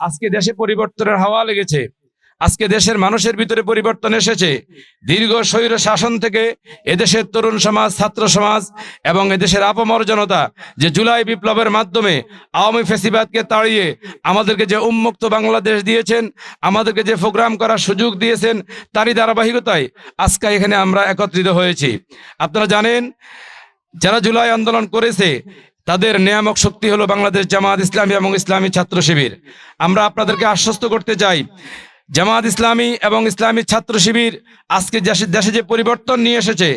আজকে দেশে পরিবর্তনের হাওয়া লেগেছে। আজকে দেশের মানুষের ভিতরে পরিবর্তন এসেছে। দীর্ঘ স্বৈর শাসন থেকে এদেশের তরুণ সমাজ, ছাত্র সমাজ এবং এদেশের আপমর জনতা যে জুলাই বিপ্লবের মাধ্যমে আওয়ামী ফেসিবাদকে তাড়িয়ে আমাদেরকে যে উন্মুক্ত বাংলাদেশ দিয়েছেন, আমাদেরকে যে প্রোগ্রাম করার সুযোগ দিয়েছেন, তারই ধারাবাহিকতায় আজকে এখানে আমরা একত্রিত হয়েছি। আপনারা জানেন, যারা জুলাই আন্দোলন করেছে তাদের নিয়ামক শক্তি হলো বাংলাদেশ জামাত ইসলামী এবং ইসলামী ছাত্র শিবির। আমরা আপনাদেরকে আশ্বস্ত করতে চাই জামাত ইসলামী এবং ইসলামী ছাত্র শিবির আজকে দেশে যে পরিবর্তন নিয়ে এসেছে,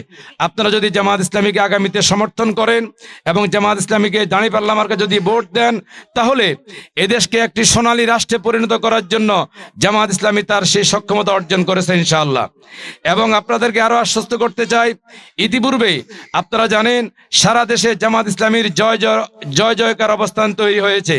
আপনারা যদি জামাত ইসলামীকে আগামীতে সমর্থন করেন এবং জামাত ইসলামীকে দাঁড়িপাল্লা মার্কে যদি ভোট দেন, তাহলে এদেশকে একটি সোনালী রাষ্ট্রে পরিণত করার জন্য জামাত ইসলামী তার সেই সক্ষমতা অর্জন করেছে ইনশাআল্লাহ। এবং আপনাদেরকে আরও আশ্বস্ত করতে চাই, ইতিপূর্বে আপনারা জানেন, সারা দেশে জামাত ইসলামীর জয় জয় জয় জয়কার অবস্থান তৈরি হয়েছে।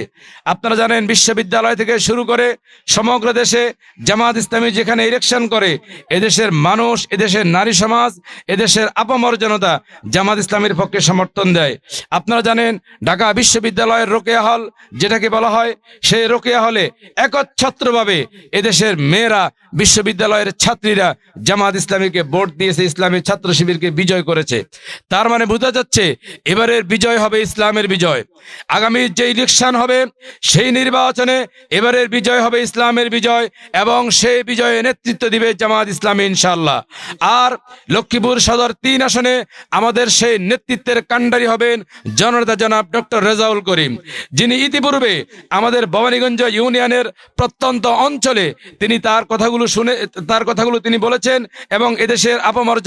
আপনারা জানেন, বিশ্ববিদ্যালয় থেকে শুরু করে সমগ্র দেশে জামাত ইসলামী যেখানে ইলেকশন করে, এদেশের মানুষ, এদেশের নারী সমাজ, এদেশের আপামর জনতা জামাত ইসলামীর পক্ষে সমর্থন দেয়। আপনারা জানেন, ঢাকা বিশ্ববিদ্যালয়ের রোকেয়া হল, যেটাকে বলা হয়, সেই রোকেয়া হলে একচ্ছত্রভাবে এদেশের মেয়েরা, বিশ্ববিদ্যালয়ের ছাত্রীরা জামাত ইসলামীকে ভোট দিয়েছে, ইসলামী ছাত্র শিবিরকে বিজয় করেছে। তার মানে বোঝা যাচ্ছে, এবারের বিজয় হবে ইসলামের বিজয়। আগামী যে ইলেকশন হবে, সেই নির্বাচনে এবারের বিজয় হবে ইসলামের বিজয় এবং সেই বিজয়ে নেতৃত্ব দিবে জামাত ইসলামী ইনশাল্লাহ আর লক্ষ্মীপুর সদর তিন আসনে আমাদের সেই নেতৃত্বের কাণ্ডারি হবেন জনতা জনাব ডক্টর রেজাউল করিম, যিনি ইতিপূর্বে আমাদের ভবানীগঞ্জ ইউনিয়নের প্রত্যন্ত অঞ্চলে তিনি তার কথাগুলো শুনে, তার কথাগুলো তিনি বলেছেন এবং এদেশের আপামর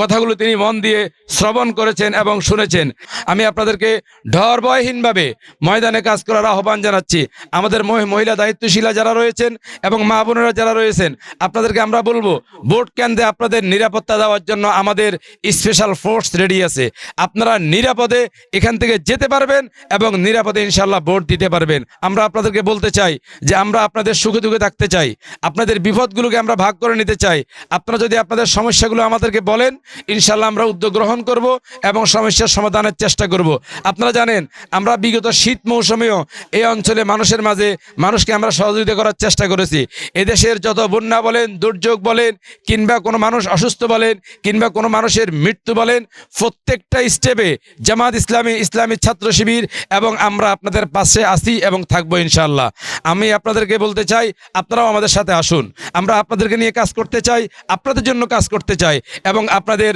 কথাগুলো তিনি মন দিয়ে শ্রবণ করেছেন এবং শুনেছেন। আমি আপনাদেরকে ঢর ভয়হীনভাবে ময়দানে কাজ করার আহ্বান জানাচ্ছি। আমাদের মহিলা দায়িত্বশীলা যারা রয়েছেন এবং মা বোনেরা যারা রয়েছেন, আপনাদেরকে আমরা বলব, ভোট কেন্দ্রে আপনাদের নিরাপত্তা দেওয়ার জন্য আমাদের স্পেশাল ফোর্স রেডি আছে। আপনারা নিরাপদে এখান থেকে যেতে পারবেন এবং নিরাপদে ইনশাল্লাহ ভোট দিতে পারবেন। আমরা আপনাদেরকে বলতে চাই যে আমরা আপনাদের সুখে দুঃখে থাকতে চাই। আপনাদের বিপদগুলোকে আমরা ভাগ করে নিতে চাই। আপনারা যদি আপনাদের সমস্যাগুলো আমাদেরকে বলেন ইনশাল্লাহ আমরা উদ্যোগ গ্রহণ করব এবং সমস্যার সমাধানের চেষ্টা করব। আপনারা জানেন, আমরা বিগত শীত মৌসুমেও এই অঞ্চলে মানুষের মাঝে, মানুষকে আমরা সহযোগিতা করার চেষ্টা করেছি। এদেশের যত বন্যা বলেন, দুর্যোগ বলেন, কিংবা কোনো মানুষ অসুস্থ বলেন, কিংবা কোনো মানুষের মৃত্যু বলেন, প্রত্যেকটা স্টেপে জামাত ইসলামী ইসলামী ছাত্র শিবির এবং আমরা আপনাদের পাশে আসি এবং থাকব ইনশাল্লাহ আমি আপনাদেরকে বলতে চাই, আপনারাও আমাদের সাথে আসুন। আমরা আপনাদেরকে নিয়ে কাজ করতে চাই, আপনাদের জন্য কাজ করতে চাই এবং আপনাদের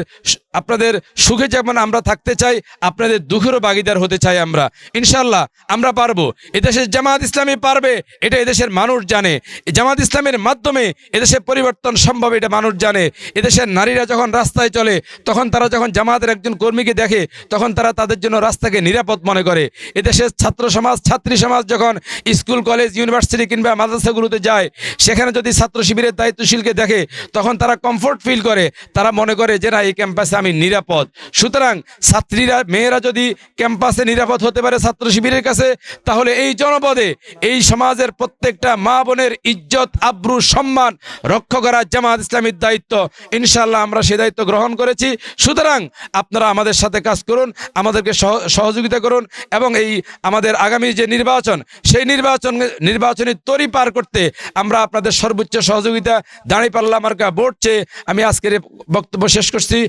আপনাদের সুখে যেমন আমরা থাকতে চাই, আপনাদের দুঃখেরও ভাগিদার হতে চাই আমরা। ইনশাল্লাহ আমরা পারব। এদেশের জামাত ইসলামী পারবে, এটা এদেশের মানুষ জানে। জামাত ইসলামের মাধ্যমে এদেশে পরিবর্তন সম্ভব, এটা মানুষ জানে। এদেশের নারীরা যখন রাস্তায় চলে, তখন তারা যখন জামাতের একজন কর্মীকে দেখে, তখন তারা তাদের জন্য রাস্তাকে নিরাপদ মনে করে। এদেশের ছাত্র সমাজ, ছাত্রী সমাজ যখন স্কুল, কলেজ, ইউনিভার্সিটি কিংবা মাদ্রাসাগুলোতে যায়, সেখানে যদি ছাত্র শিবিরের দায়িত্বশীলকে দেখে, তখন তারা কমফোর্ট ফিল করে। তারা মনে করে যে না, এই ক্যাম্পাসে আমি নিরাপদ। সুতরাং ছাত্রীরা, মেয়েরা যদি ক্যাম্পাসে নিরাপদ হতে পারে ছাত্র শিবিরের কাছে, তাহলে এই জনপদে, এই সমাজের প্রত্যেকটা মা বোনের ইজ্জত, আব্রু, সম্মান রক্ষা করা জামাত ইসলামীর দায়িত্ব। ইনশাল্লাহ আমরা সে দায়িত্ব গ্রহণ করেছি। সুতরাং আপনারা আমাদের সাথে কাজ করুন, আমাদেরকে সহ- সহযোগিতা করুন এবং এই আমাদের আগামী যে নির্বাচন, সেই নির্বাচন, নির্বাচনী তরি পার করতে আমরা আপনাদের সর্বোচ্চ সহযোগিতা, দাঁড়িপাল্লা মার্কা বোর্ড চেয়ে আমি আজকের বক্তব্য শেষ করছি।